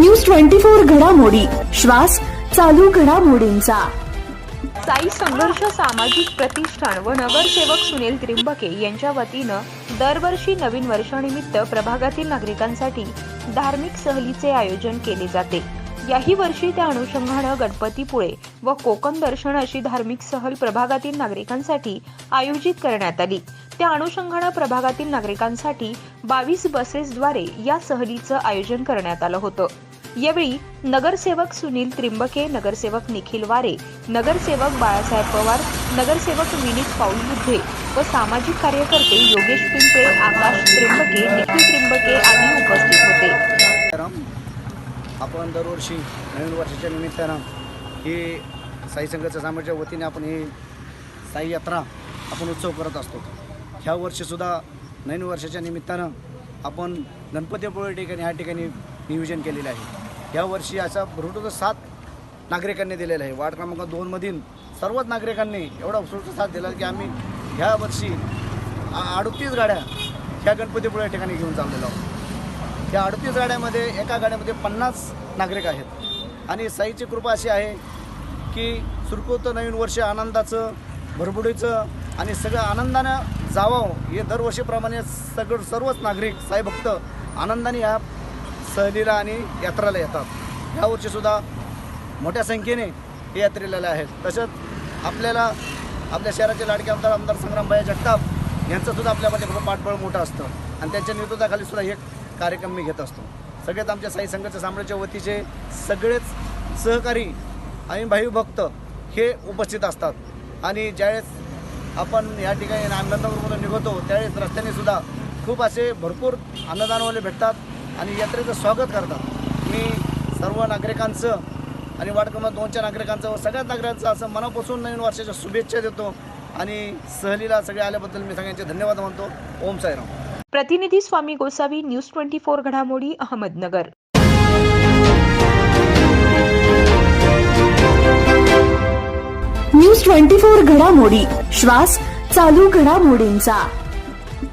News twenty four घडामोडी. श्वास चालू घडामोडींचा. साई संघर्ष सामाजिक प्रतिष्ठान व नगरसेवक सुनील त्रिंबके यांच्या वतीनं दरवर्षी नवीन वर्षानिमित्त प्रभागातील नागरिकांसाठी धार्मिक सहलीचे आयोजन केले जाते. याही वर्षी त्या अनुषंगानं गणपतीपुळे व कोकण दर्शन अशी धार्मिक सहल प्रभागातील नागरिकांसाठी आयोजित करण्यात आली. त्या अनुषंगानं प्रभागातील नागरिकांसाठी बावीस बसेसद्वारे या सहलीचं आयोजन करण्यात आलं होतं. यावेळी नगरसेवक सुनील त्रिंबके नगरसेवक निखिल वारे नगरसेवक बाळासाहेब पवार नगरसेवक विनीत पाऊलबुद्धे व सामाजिक कार्यकर्ते योगेश पिंपळे आकाश त्रिंबके निखिल त्रिंबके आदी उपस्थित होते. आपण दरवर्षी नवीन वर्षाच्या निमित्तानं ही साई संघाच्या सामाच्या वतीने आपण ही साई यात्रा आपण उत्सव करत असतो. ह्या वर्षीसुद्धा नवीन वर्षाच्या निमित्तानं आपण गणपतीपुळे ठिकाणी ह्या ठिकाणी नियोजन केलेलं आहे. यावर्षी असा भरपूर सात नागरिकांनी दिलेला आहे. वार्ड क्रमांक दोनमधील सर्वच नागरिकांनी एवढा उत्स्फूर्त साथ दिला की आम्ही ह्या वर्षी अडतीस गाड्या ह्या गणपतीपुळे या ठिकाणी घेऊन चाललेलो आहोत. या अडतीस गाड्यामध्ये एका गाड्यामध्ये पन्नास नागरिक आहेत. आणि साईची कृपा अशी आहे की सुरकुतं नवीन वर्ष आनंदाचं भरभुडीचं आणि सगळं आनंदानं जावं. हे दरवर्षीप्रमाणे सगळं सर्वच नागरिक साईभक्त आनंदाने या सहलीला आणि यात्राला येतात. यावर्षीसुद्धा मोठ्या संख्येने हे यात्रेला आहेत. तसंच आपल्याला आपल्या शहराचे लाडके आमदार आमदार संग्रामभाई जगताप यांचंसुद्धा आपल्यामध्ये खूप पाठबळ मोठं असतं. आणि त्यांच्या नेतृत्वाखाली सुद्धा हे कार्यक्रम मी घेत असतो. सगळेच आमच्या साई संघाच्या साम्राज्य वतीचे सगळेच सहकारी आणि भाविभक्त हे उपस्थित असतात. आणि ज्यावेळेस आपण या ठिकाणी नांदनगरमधून निघतो त्यावेळेस रस्त्याने सुद्धा खूप असे भरपूर अन्नदानवाले भेटतात. आणि यात्रेचं स्वागत करतात. मी सर्व नागरिकांचं आणि वार्ड क्रमांक दोनच्या नागरिकांचं व सगळ्याच नागरिकांचं असं मनापासून नवीन वर्षाच्या शुभेच्छा देतो आणि सहलीला सगळे आल्याबद्दल मी सगळ्यांचे धन्यवाद मानतो. ओम साईराम. प्रतिनिधी Swami Gosavi news twenty four घडामोडी अहमदनगर. न्यूज ट्वेंटी फोर घडामोडी श्वास चालू घडामोडींचा.